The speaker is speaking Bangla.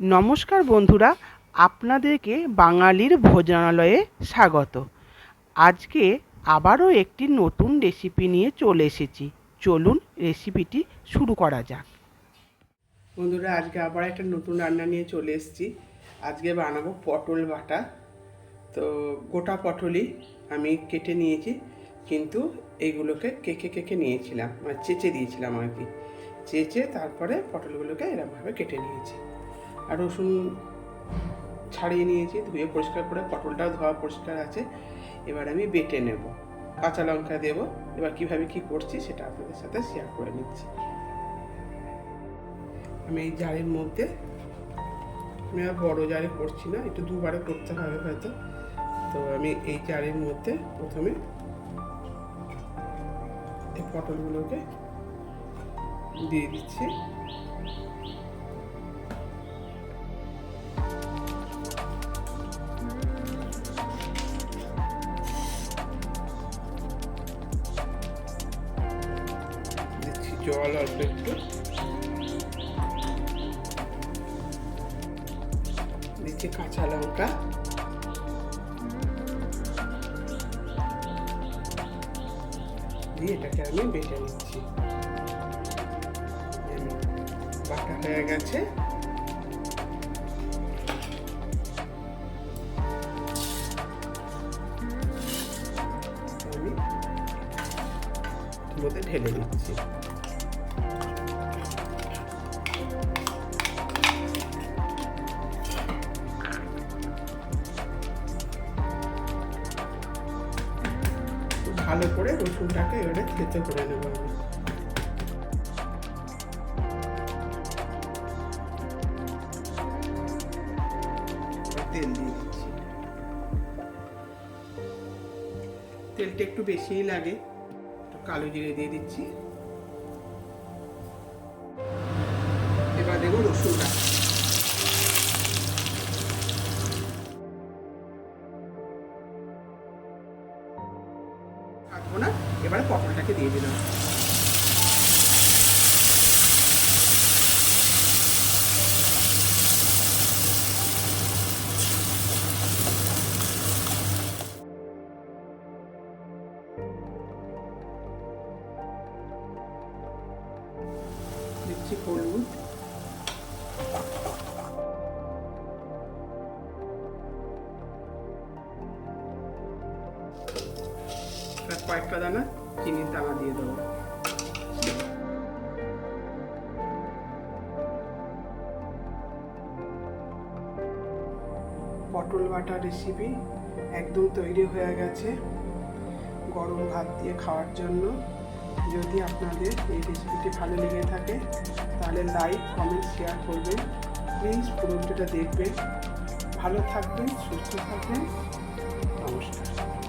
নমস্কার বন্ধুরা, আপনাদেরকে বাঙালির ভোজনালয়ে স্বাগত। আজকে আবারও একটি নতুন রেসিপি নিয়ে চলে এসেছি। চলুন রেসিপিটি শুরু করা যাক। বন্ধুরা, আজকে আবার একটা নতুন রান্না নিয়ে চলে এসেছি। আজকে বানাবো পটল বাটা। তো গোটা পটলই আমি কেটে নিয়েছি, কিন্তু এইগুলোকে কেকে কেকে নিয়েছিলাম মানে চেঁচে দিয়েছিলাম আর কি। চেঁচে তারপরে পটলগুলোকে এরকমভাবে কেটে নিয়েছি। আর রসুন ছাড়িয়ে নিয়েছি, ধুয়ে পরিষ্কার করে, পটলটাও ধোয়া পরিষ্কার আছে। এবার আমি বেটে নেব। কাঁচা লঙ্কা দেব। এবার কীভাবে কি করছি সেটা আপনাদের সাথে শেয়ার করে নিচ্ছি। আমি এই জারের মধ্যে, আমি আর বড়ো জারে করছি না, একটু দুবারে করতে হবে হয়তো। তো আমি এই জারের মধ্যে প্রথমে এই পটলগুলোকে দিয়ে দিচ্ছি। জল অল্প একটু। দিচ্ছি কাঁচা লঙ্কা। দিয়ে এটাকে আমি বেটে নিচ্ছি। বাটা হয়ে গেছে। মধ্যে ঢেলে দিচ্ছি। ভালো করে রসুনটাকে এবারে থেতো করে নেব আমি। তেল দিয়ে দিচ্ছি। তেলটা একটু বেশিই লাগে কালো জিরে দিয়ে দিচ্ছি। এবার দেবো রসুনটা। থাকব না এবারে পটলটাকে দিয়ে দিলাম। হলুদ। আর কয়েকটা দানা চিনির দানা দিয়ে দেবো। পটল বাটা রেসিপি একদম তৈরি হয়ে গেছে। গরম ভাত দিয়ে খাওয়ার জন্য। যদি আপনাদের এই রেসিপিটি ভালো লেগে থাকে, তাহলে লাইক কমেন্ট শেয়ার করবেন। প্লিজ পুরো ভিডিওটা দেখবেন। ভালো থাকবেন, সুস্থ থাকবেন। নমস্কার।